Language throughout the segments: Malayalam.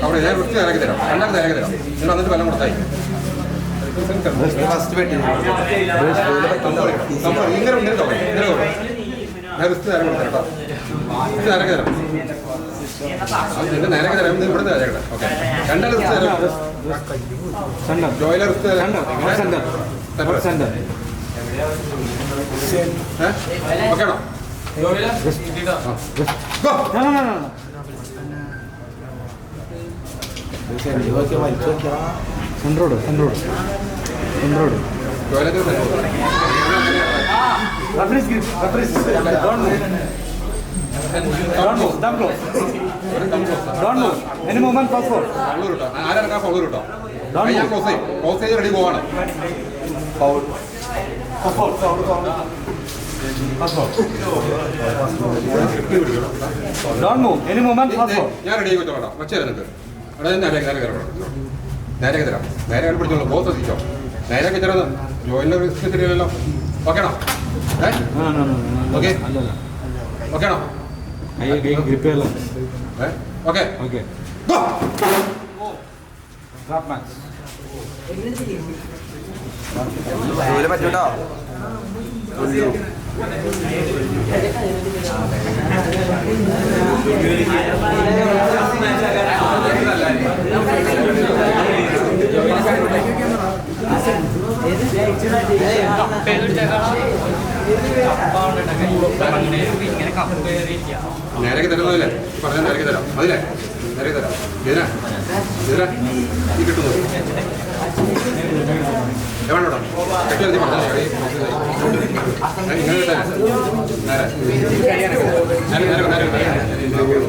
അവിടെ ഞാൻ വൃത്തി ഇറക്കി തരാം രണ്ടാമത് ഇറക്കി തരാം നിങ്ങൾ എന്നിട്ട് വെള്ളം കൊടുത്തായി ഫസ്റ്റ് വെട്ടി ഇങ്ങനെ ഇങ്ങനെ തോന്നും ഇങ്ങനെ തോന്നും ഞാൻ വൃത്തി നേരം കൊടുത്തരാം കേട്ടോ വൃത്തി ഇറക്കി തരാം അത് നിന്റെ നേരെ തരാം നിങ്ങൾ ഇവിടെ നേരെ ഓക്കെ. രണ്ടാൾ വൃത്തി തരാം. ജോയിലർ വൃത്തി തരാം ഓക്കെ ആണോ ഗോ സെൻട്രോഡ് സെൻട്രോഡ് സെൻട്രോഡ് ജോയിലർ referees referees don't move. Don't Any movement first four ഫൗളൂർ കേട്ടോ ആരെടുക്കാൻ ഫൗളൂർ കേട്ടോ ഞാൻ ക്ലോസ് ചെയ്യും? ക്ലോസ് ചെയ്ത് റെഡി പോവാണ് ഡോണ്ട് Don't ഞാൻ റെഡി ആയി വെച്ചോളാം അവിടെ നിന്ന് നേരെ നേരെ കയറണം നേരെ തരാം നേരെ കയറി പിടിച്ചോളൂ. ബോസ് ശ്രദ്ധിച്ചോ നേരെ കയറുന്നത് ജോയിലിന്റെ റിസ്ക് തരില്ലല്ലോ ഓക്കെ ആണോ? ഏ? No no no Okay. അല്ലല്ല. ഓക്കെ ആണോ? കൈ കൈ grip okay. Okay. Go! Drop match ജോലി പറ്റൂട്ടോ നേരെ തരുന്നതല്ലേ? പറഞ്ഞാൽ നേരെ തരാം. അതിലേ നേരെ തരാം. ഇതിനാ ഇതിനാ ഈ കിട്ടുന്നു എവിടെ കെട്ടി പറഞ്ഞാൽ ഇങ്ങനെ കിട്ടാൻ നേരെ നേരെ നേരെ നേരെ നേരെ.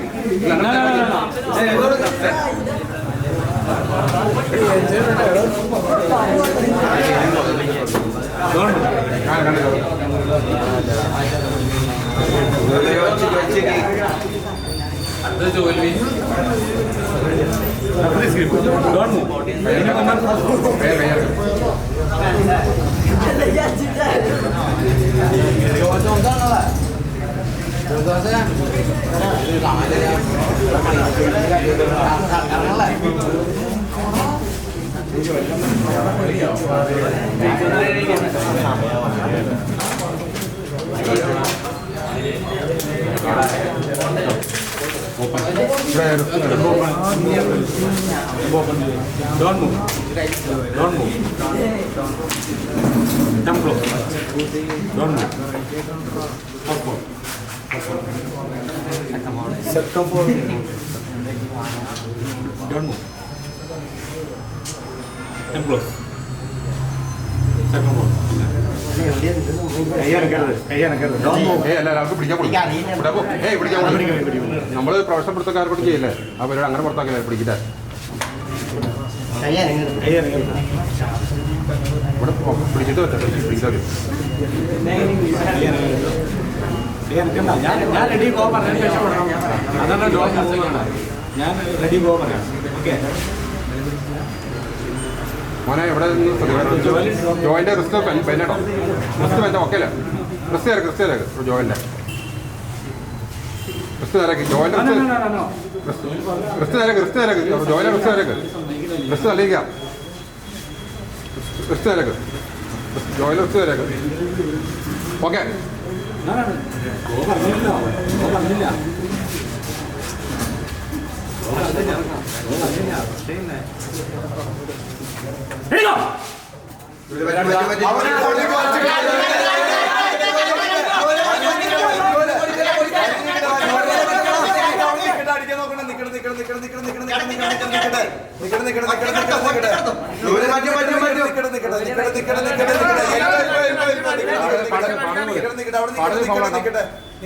തരുന്നത്. ഞാനൊക്കെ തരാം. ഇല്ല, അങ്ങനെ തരാം. ഞാൻ കണ്ടു. Referees grip don't move any movement first four വേഗം, പിടിക്കാൻ. ഏയ് പിടിക്കാൻ കൊടുക്കും. നമ്മൾ കൊണ്ട് ചെയ്യില്ലേ അവരോട് അങ്ങനെ പുറത്താക്കില്ല പിടിക്കില്ല ഇവിടെ പിടിച്ചിട്ട്. കയ്യാനക്കണ്ട ഞാൻ റെഡി ഗോ ഞാൻ റെഡി ഗോ പറയാം ഓക്കെ മോനെ ഇവിടെ നിന്ന് ശ്രദ്ധിക്കണം. ജോയിന്റെ റിസ്ക് പെന്നട്ടോ റിസ്ക് പെന്ന ഓക്കെ അല്ലേ? റിസ്ക് തരക്ക് റിസ്ക് തരക്ക്. ജോയിന്റെ. റിസ്ക് തരക്ക്. ജോയിന്റെ റിസ്ക് തരക്ക് റിസ്ക് തരക്ക്. ജോയിന്റെ റിസ്ക് തരക്ക്. റിസ്ക് തള്ളിക്കാം റിസ്ക് തരക്ക്. ജോയിന്റെ റിസ്ക് തരക്ക്. ഓക്കെ പറഞ്ഞില്ല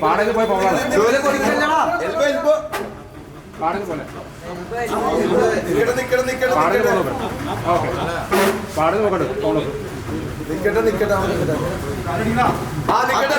പാടക പോയി പോകാം. പാടങ്ങ് പോലെ. പാടങ്ങ് പോകണം ഓക്കെ. പാടങ്ങ് നോക്കട്ടെ പോകണം നിക്കട്ടെ നിക്കട്ടെ ആ നിക്കട്ടെ